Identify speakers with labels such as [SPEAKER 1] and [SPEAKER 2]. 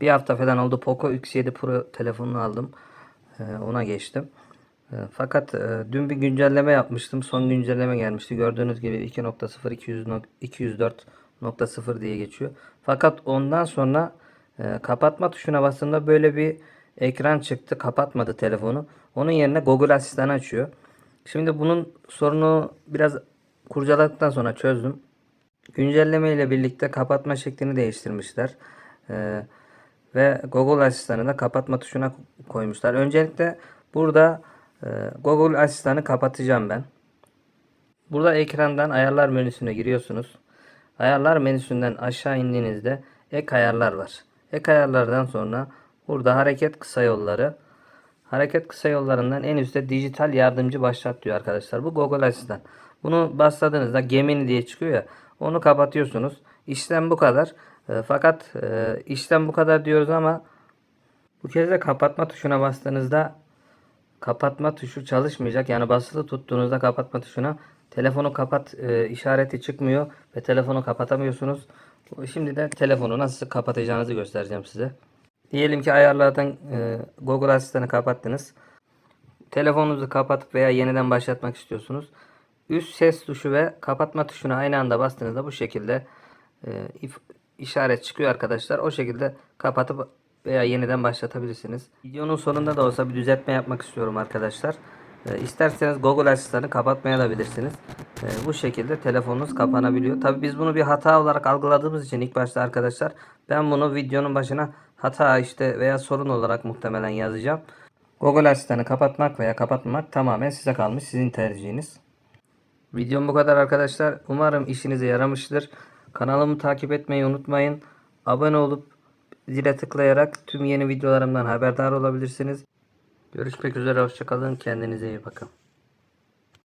[SPEAKER 1] Bir hafta falan oldu Poco X7 Pro telefonunu aldım. Ee, ona geçtim. Ee, Fakat e, dün bir güncelleme yapmıştım. Son güncelleme gelmişti. Gördüğünüz gibi 2.0 200 nok- 204.0 diye geçiyor. Fakat ondan sonra e, kapatma tuşuna bastığımda böyle bir ekran çıktı. Kapatmadı telefonu. Onun yerine Google Asistan açıyor. Şimdi bunun sorunu biraz kurcaladıktan sonra çözdüm. Güncelleme ile birlikte kapatma şeklini değiştirmişler. Ee, ve Google Asistan'ı da kapatma tuşuna koymuşlar. Öncelikle burada e, Google Asistan'ı kapatacağım ben. Burada ekrandan ayarlar menüsüne giriyorsunuz. Ayarlar menüsünden aşağı indiğinizde ek ayarlar var. Ek ayarlardan sonra burada hareket kısa yolları. Hareket kısa yollarından en üstte dijital yardımcı başlat diyor arkadaşlar. Bu Google Asistan. Bunu bastırdığınızda Gemini diye çıkıyor ya. Onu kapatıyorsunuz. İşlem bu kadar. E, fakat e, işlem bu kadar diyoruz ama bu kez de kapatma tuşuna bastığınızda kapatma tuşu çalışmayacak. Yani basılı tuttuğunuzda kapatma tuşuna telefonu kapat e, işareti çıkmıyor ve telefonu kapatamıyorsunuz. Şimdi de telefonu nasıl kapatacağınızı göstereceğim size. Diyelim ki ayarlardan e, Google Asistan'ı kapattınız. Telefonunuzu kapatıp veya yeniden başlatmak istiyorsunuz. Üst ses tuşu ve kapatma tuşuna aynı anda bastığınızda bu şekilde e, if- işaret çıkıyor arkadaşlar. O şekilde kapatıp veya yeniden başlatabilirsiniz. Videonun sonunda da olsa bir düzeltme yapmak istiyorum arkadaşlar. E, isterseniz Google Asistan'ı kapatmaya da bilirsiniz. E, bu şekilde telefonunuz kapanabiliyor. Tabi biz bunu bir hata olarak algıladığımız için ilk başta arkadaşlar ben bunu videonun başına hata işte veya sorun olarak muhtemelen yazacağım. Google Asistan'ı kapatmak veya kapatmamak tamamen size kalmış. Sizin tercihiniz. Videom bu kadar arkadaşlar. Umarım işinize yaramıştır. Kanalımı takip etmeyi unutmayın. Abone olup zile tıklayarak tüm yeni videolarımdan haberdar olabilirsiniz. Görüşmek üzere. Hoşçakalın. Kendinize iyi bakın.